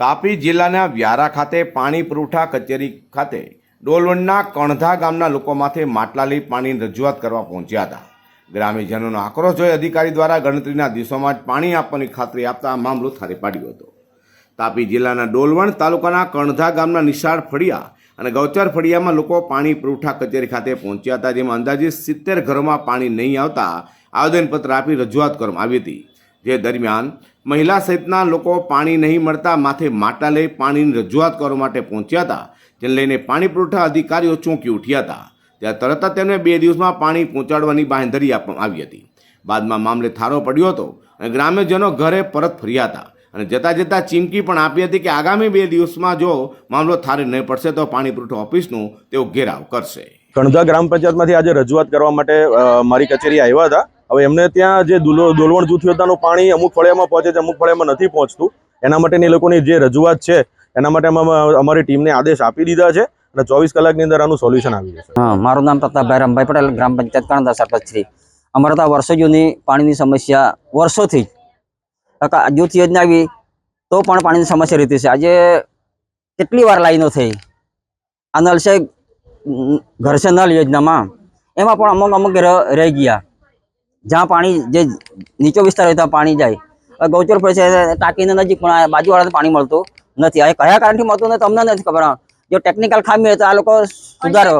તાપી જિલ્લાના વ્યારા ખાતે પાણી પુરવઠા કચેરી ખાતે ડોલવણના કણધા ગામના લોકો માથે માટલા લઈ પાણીની રજૂઆત કરવા પહોંચ્યા હતા. ગ્રામ્યજનોનો આક્રોશ જોઈ અધિકારી દ્વારા ગણતરીના દિવસોમાં જ પાણી આપવાની ખાતરી આપતા મામલો થારે પાડ્યો હતો. તાપી જિલ્લાના ડોલવણ તાલુકાના કણધા ગામના નિશાળ ફળિયા અને ગૌચર ફળિયામાં લોકો પાણી પુરવઠા કચેરી ખાતે પહોંચ્યા હતા, જેમાં અંદાજે સિત્તેર ઘરોમાં પાણી નહીં આવતા આવેદનપત્ર આપી રજૂઆત કરવામાં આવી હતી. જે દરમિયાન મહિલા સહિતના લોકો પાણી નહીં મળતા માથે માટા લઈ પાણીની રજૂઆત કરવા માટે પહોંચ્યા હતા, જેને લઈને પાણી પુરવઠા અધિકારીઓ ચોંકી ઉઠ્યા હતા. ત્યાં તરત જ તેમને બે દિવસમાં પાણી પહોંચાડવાની બાંહેધરી આપવામાં આવી હતી. બાદમાં મામલે થારો પડ્યો હતો અને ગ્રામ્યજનો ઘરે પરત ફર્યા હતા અને જતા જતાં ચીમકી પણ આપી હતી કે આગામી બે દિવસમાં જો મામલો થારે નહીં પડશે તો પાણી પુરવઠા ઓફિસનું તેઓ ઘેરાવ કરશે. કણધા ગ્રામ પંચાયતમાંથી આજે રજૂઆત કરવા માટે મારી કચેરી આવ્યા હતા. હવે એમને ત્યાં જે દુલો- દોલવણ જૂથ યોજનાનું પાણી અમુક ફળિયામાં પહોંચે છે અમુક ફળિયામાં નથી પહોંચતું. એના માટેની એ લોકોની જે રજૂઆત છે એના માટે અમે અમારી ટીમને આદેશ આપી દીધા છે અને ચોવીસ કલાકની અંદર આનું સોલ્યુશન આવી જશે. મારું નામ પ્રતાપભાઈ રામભાઈ પટેલ ગ્રામ પંચાયત કણદા સરપંચ શ્રી. અમારે તો આ વર્ષો જૂની પાણીની સમસ્યા વર્ષોથી જૂથ યોજના આવી તો પણ પાણીની સમસ્યા રહેતી છે. આજે કેટલી વાર લાઈનો થઈ? આ નલ છે ઉમ, ઘર છે નલ યોજનામાં. એમાં પણ અમુક અમુક રહી ગયા. જ્યાં પાણી જે નીચો વિસ્તાર હોય ત્યાં પાણી જાય. ગૌચર પર છે ટાંકીને નજીક પણ બાજુવાળાને પાણી મળતું નથી. આ કયા કારણથી મળતું નથી તમને નથી ખબર. જો ટેકનિકલ ખામી હોય તો આ લોકો સુધારો.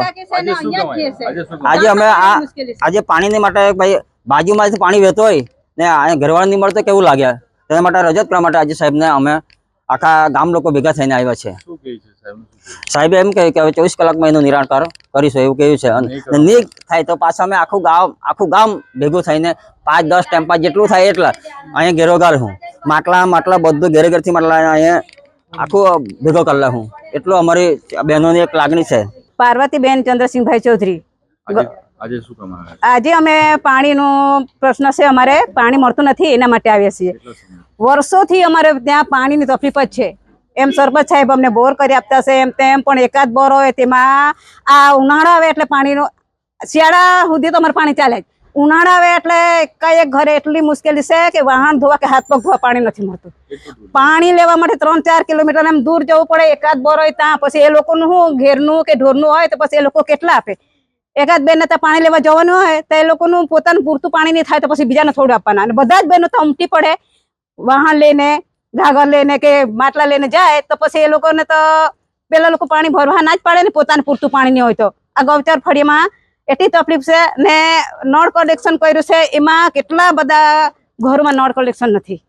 આજે અમે આ આજે પાણીની માટે ભાઈ બાજુમાંથી પાણી વહેતો હોય ને અહીંયા ઘરવાળા નહીં મળતો કેવું લાગે? તેના માટે રજત કરવા માટે આજે સાહેબને અમે આખા ગામ લોકો ભેગા થઈને આવ્યા છે? સાહેબે એમ કહ્યું કે હવે ચોવીસ કલાકમાં એનું નિરાકરણ કરીશું એવું કહ્યું છે. અને નહીં થાય તો પાછા અમે આખું ગામ આખું ગામ ભેગું થઈને પાંચ દસ ટેમ્પા જેટલું થાય એટલા અહીંયા ઘેરોગાર હું. માટલા માટલા બધું ઘેરે ઘેરથી માટલા અહીંયા આખું ભેગો કરી હું. એટલું અમારી બહેનોની એક લાગણી છે. પાર્વતીબેન ચંદ્રસિંહભાઈ ચૌધરી. આજે શું આજે અમે પાણીનો પ્રશ્ન છે અમારે પાણી મળતું નથી એના માટે આવ્યા છીએ. વર્ષોથી અમારે ત્યાં પાણીની તકલીફ જ છે. એમ સરપંચ સાહેબ અમને બોર કરી આપતા છે, એમ તેમ પણ એકાદ બોર હોય તેમાં આ ઉનાળા આવે એટલે પાણીનો, શિયાળા સુધી તો અમારે પાણી ચાલે જ. ઉનાળા આવે એટલે કઈ ઘરે એટલી મુશ્કેલી છે કે વાહન ધોવા કે હાથ પગ ધોવા પાણી નથી મળતું. પાણી લેવા માટે ત્રણ ચાર કિલોમીટર એમ દૂર જવું પડે, એકાદ બોર હોય ત્યાં, પછી એ લોકોનું શું, ઘેરનું કે ઢોરનું હોય તો પછી એ લોકો કેટલા આપે? એકાદ બેન ત્યાં પાણી લેવા જવાનું હોય, તો એ લોકોનું પોતાનું પૂરતું પાણી નહીં થાય તો પછી બીજાને થોડું આપવાના. અને બધા જ બહેનો તો ઉમટી પડે. વાહન લઈને ઘાઘર લઈને કે માટલા લઈને જાય, તો પછી એ લોકોને તો પેલા લોકો પાણી ભરવા ના જ પાડે ને, પોતાનું પૂરતું પાણી નહીં હોય તો. આ ગૌચર ફળીમાં એટલી તકલીફ છે ને, નળ કલેક્શન કર્યું છે, એમાં કેટલા બધા ઘરોમાં નળ કલેક્શન નથી.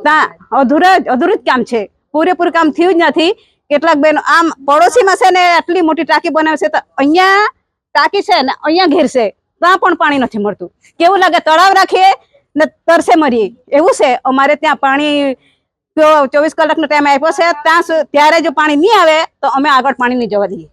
ત્યાં અધૂરા અધૂરું જ કામ છે. પૂરેપૂરું કામ થયું જ નથી. કેટલાક બેનો, આમ પડોશીમાં છે ને, આટલી મોટી ટાંકી બનાવે છે, તો અહીંયા ટાંકી છે ને, અહીંયા ઘેર છે, ત્યાં પણ પાણી નથી મળતું. કેવું લાગે, તળાવ રાખીએ ને તરસે મરીએ. એવું છે, અમારે ત્યાં પાણી ચોવીસ કલાકનો ટાઈમ આપ્યો છે, ત્યાં ત્યારે જો પાણી નહીં આવે, તો અમે આગળ પાણી નહીં જવા દઈએ.